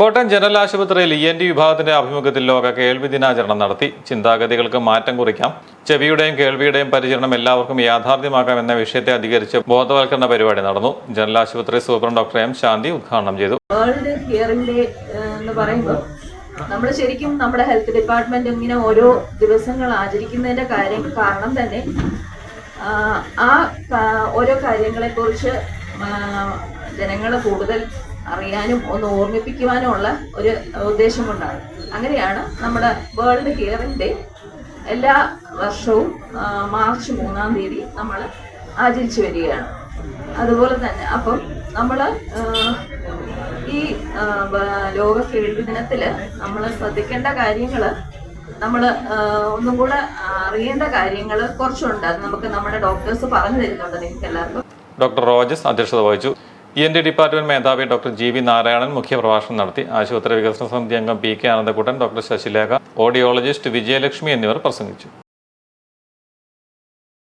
Kottayam general ആശുപത്രിയിൽ E N T വിഭാഗത്തിന്റെ ആഭിമുഖ്യത്തിൽ ലോക കേൾവി ദിനാചരണം നടത്തി. ചിന്താഗതികൾക്ക് മാറ്റം കുറിക്കാം. ചെവിയുടെയും കേൾവിയുടെയും പരിചരണം എല്ലാവർക്കും യാഥാർത്ഥ്യമാക്കാം എന്ന വിഷയത്തെ അധികരിച്ച് ബോധവൽക്കരണ പരിപാടി നടന്നു. ജനറൽ ആശുപത്രി സൂപ്രണ്ട് ഡോക്ടർ എം ശാന്തി ഉദ്ഘാടനം ചെയ്തു. എന്ന് നമ്മൾ ശരിക്കും നമ്മുടെ ഹെൽത്ത് ഡിപ്പാർട്ട്മെന്റ് ഇങ്ങനെ ഓരോ ദിവസങ്ങൾ ആചരിക്കുന്നതിന്റെ കാര്യം കാരണം തന്നെ ആ, ഓരോ കാര്യങ്ങളെക്കുറിച്ച് ജനങ്ങൾ കൂടുതൽ അറിയാനും ഒന്ന് ഓർമ്മിപ്പിക്കുവാനും ഉള്ള ഒരു ഉദ്ദേശം കൊണ്ടാണ് അങ്ങനെയാണ് നമ്മുടെ വേൾഡ് ഹിയറിംഗ് ഡേ എല്ലാ വർഷവും മാർച്ച് മൂന്നാം തീയതി നമ്മൾ ആചരിച്ചു വരികയാണ്. അതുപോലെ തന്നെ അപ്പം നമ്മൾ ഈ ലോക കേൾവി ദിനത്തിൽ നമ്മൾ ശ്രദ്ധിക്കേണ്ട കാര്യങ്ങൾ നമ്മൾ ഒന്നും കൂടെ അറിയേണ്ട കാര്യങ്ങൾ കുറച്ചുണ്ട്. അത് നമുക്ക് നമ്മുടെ ഡോക്ടേഴ്സ് പറഞ്ഞു തരുന്നുണ്ട്. നിങ്ങൾക്ക് എല്ലാവർക്കും ഡോക്ടർ റോജസ് അധ്യക്ഷത വഹിച്ചു. ഇ എൻ ഡി ഡിപ്പാർട്ട്മെന്റ് മേധാവി ഡോക്ടർ ജി വി നാരായണൻ മുഖ്യപ്രഭാഷണം നടത്തി. ആശുപത്രി വികസന സമിതി അംഗം P K Anandakuttan doctor Sasilekha audiologist Vijayalakshmi എന്നിവർ പ്രസംഗിച്ചു.